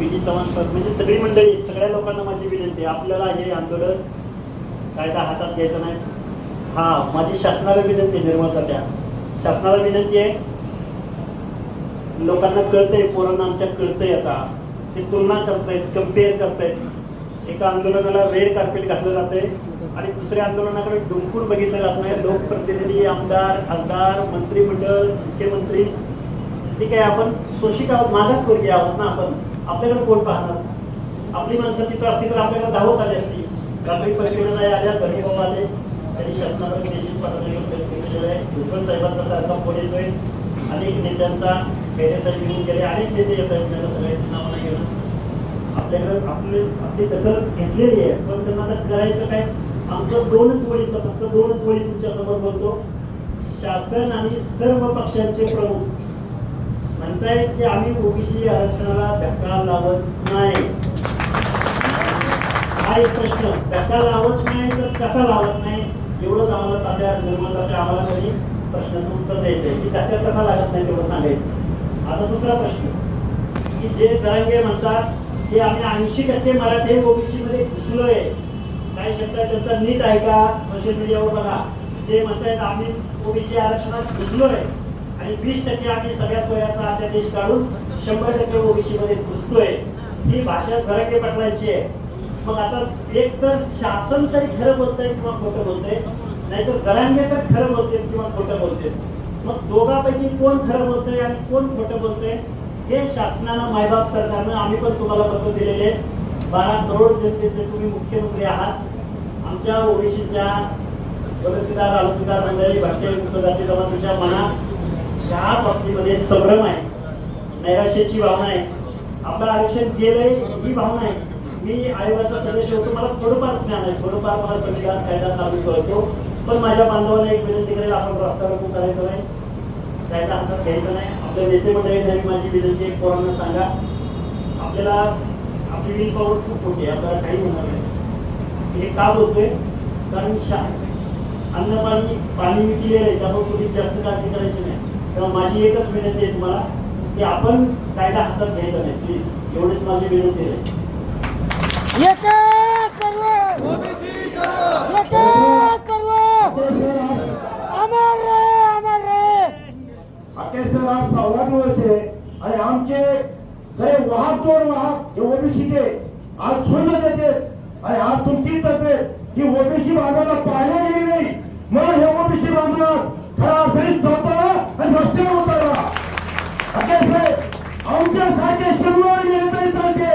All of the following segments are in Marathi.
पी चव्हाण सर म्हणजे सगळी मंडळी सगळ्या लोकांना माझी विनंती आपल्याला हे आंदोलन कायदा हातात घ्यायचा नाही. हा माझी शासनाला विनंती आहे निर्मळ त्या शासनाला विनंती आहे लोकांना कळतंय पोरांना आमच्या कळतंय आता. ते तुलना करतायत कंपेअर करतायत. एका आंदोलनाला रेड कार्पेट घातलं जातंय आणि दुसऱ्या आंदोलनाकडे डुंकून बघितलं जात नाही. लोकप्रतिनिधी आमदार खासदार मंत्रिमंडळ मुख्यमंत्री ठीक आहे आपण शोषिक आहोत मागासवर्गीय आहोत ना आपण आपल्याकडे कोण पाहणार? आपली माणसं तिथं असती तर आपल्याकडे धावत आली असती. रात्री परिक्रमा आल्या घरी बाबा आले त्यांनी शासनाला विशेष पाठवण्याचा प्रयत्न आहे. भुजबळ साहेबांचा सारखा फोन येतोय. अनेक नेत्यांचा गैरसाहेब घेऊन गेले. अनेक नेते येत आहेत त्यांना सगळ्यांची नावं नाही घेणं आपल्याकडे आपले आपली दखल घेतलेली आहे. पण त्यांना आता करायचं काय? आमचं दोनच वळीतलं फक्त दोनच वळी तुमच्यासमोर बोलतो. शासन आणि सर्व पक्षांचे प्रमुख म्हणताय की आम्ही ओबीसी आरक्षणाला धक्का लावत नाही. हा एक प्रश्न. धक्का लावत नाही तर कसा लावत नाही? एवढंच आम्हाला तात्या निर्माण आम्हाला कधी प्रश्नाचं उत्तर द्यायचंय की धक्का कसा लागत नाही तेवढं सांगायचं. आता दुसरा प्रश्न. की जे जरांगे म्हणतात की आम्ही ऐंशी टक्के मराठी ओबीसीमध्ये घुसलोय काही शब्द त्यांचा नीट आहे का? सोशल मीडियावर बघा. ते म्हणतायत आम्ही ओबीसी आरक्षणात घुसलोय आणि वीस टक्के आम्ही सगळ्या सोयाचा अध्यादेश काढून शंभर टक्के ओबीसी मध्ये घुसतोय. ही भाषा जरांगे पाटलांची आहे. मग आता एक तर शासन तरी खरं बोलतंय किंवा खोटं बोलतंय नाहीतर जरांगे तर खरं बोलते किंवा खोटं बोलते मग दोघांपैकी कोण खरं बोलतंय आणि कोण खोटं बोलतंय हे शासनानं मायबाप सरकारनं आम्ही पण तुम्हाला पत्र दिलेले बारा करोड जनतेचे तुम्ही मुख्यमंत्री आहात. आमच्या ओबीसीच्या वलतीदार आलोतीदार मंडळी भारतीय उपजाती जमातीच्या मनात बाबतीमध्ये संभ्रम आहे नैराश्याची भावना आहे. आपलं आरक्षण गेलंय ही भावना आहे. मी आयोगाचा सदस्य होतो मला थोडंफार ज्ञान आहे. थोडंफार मला संविधान कायदा चालू करतो पण माझ्या बांधवांना एक विनंती करेल आपण रस्ता रोको करायचं नाही. कायदा हातात घ्यायचा नाही. आपल्या नेते मंडळी माझी विनंती एक पोरांना सांगा. आपल्याला आपली विल पॉवर खूप मोठी आहे. आपल्याला काही होणार नाही. हे का बोलतोय? कारण शा अन्न पाणी पाणी विकलेलं आहे. त्यामुळे कुठे जास्त काळजी करायची नाही. तेव्हा माझी एकच विनंती आहे तुम्हाला की आपण कायदा हातात घ्यायचा नाही प्लीज एवढीच माझी विनंती आहे. आज सव्वा दिवस आणि आमचे खरे वाहक दोन वाहक हे ओबीसीचे आज शून्य देते आणि आज तुमची तब्येत ही ओबीसी बांधवाला पाहिल्या गेली नाही. म्हणून हे ओबीसी बांधवात खरा अर्थाने आमच्यासारखे शंभर गेले तरी चालते.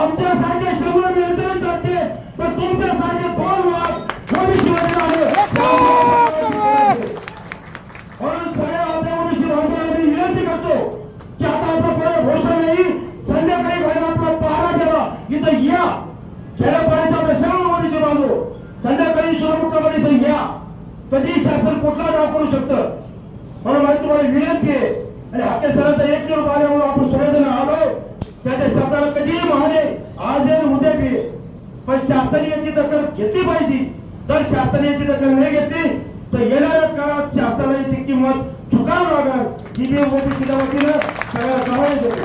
आमच्यासारखे शंभर गेले तरी चालते. पण तुमच्यासारखे दोन वाहक ओबीसी मध्ये आले म्हणून सगळ्या आपल्या मनुष्य बांधवांना विनंती करतो की आता आपला पुढे भरोसा नाही. संध्याकाळी व्हायला आपला पारा गेला इथं या. खेड्यापर्यंत आपल्या सर्व मनुष्य बांधू संध्याकाळी सुरमुक्तपणे इथं या. कधी शासन कुठला डाव करू शकतं. म्हणून माझी तुम्हाला विनंती आहे आणि हक्के सरांचा एक निरोप आल्यामुळे आपण सगळेजण आलो. त्याच्या शब्दाला कधीही महाने आज उद्या बी. पण शासनाने याची दखल घेतली पाहिजे. जर शासनाने याची दखल नाही घेतली तर येणाऱ्या काळात शासनाला याची किंमत चुकावं लागणार ही मी ओबीसीच्या वतीनं सगळ्या गावाला देतो.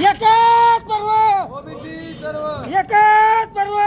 एकच पर्व! एकच पर्व!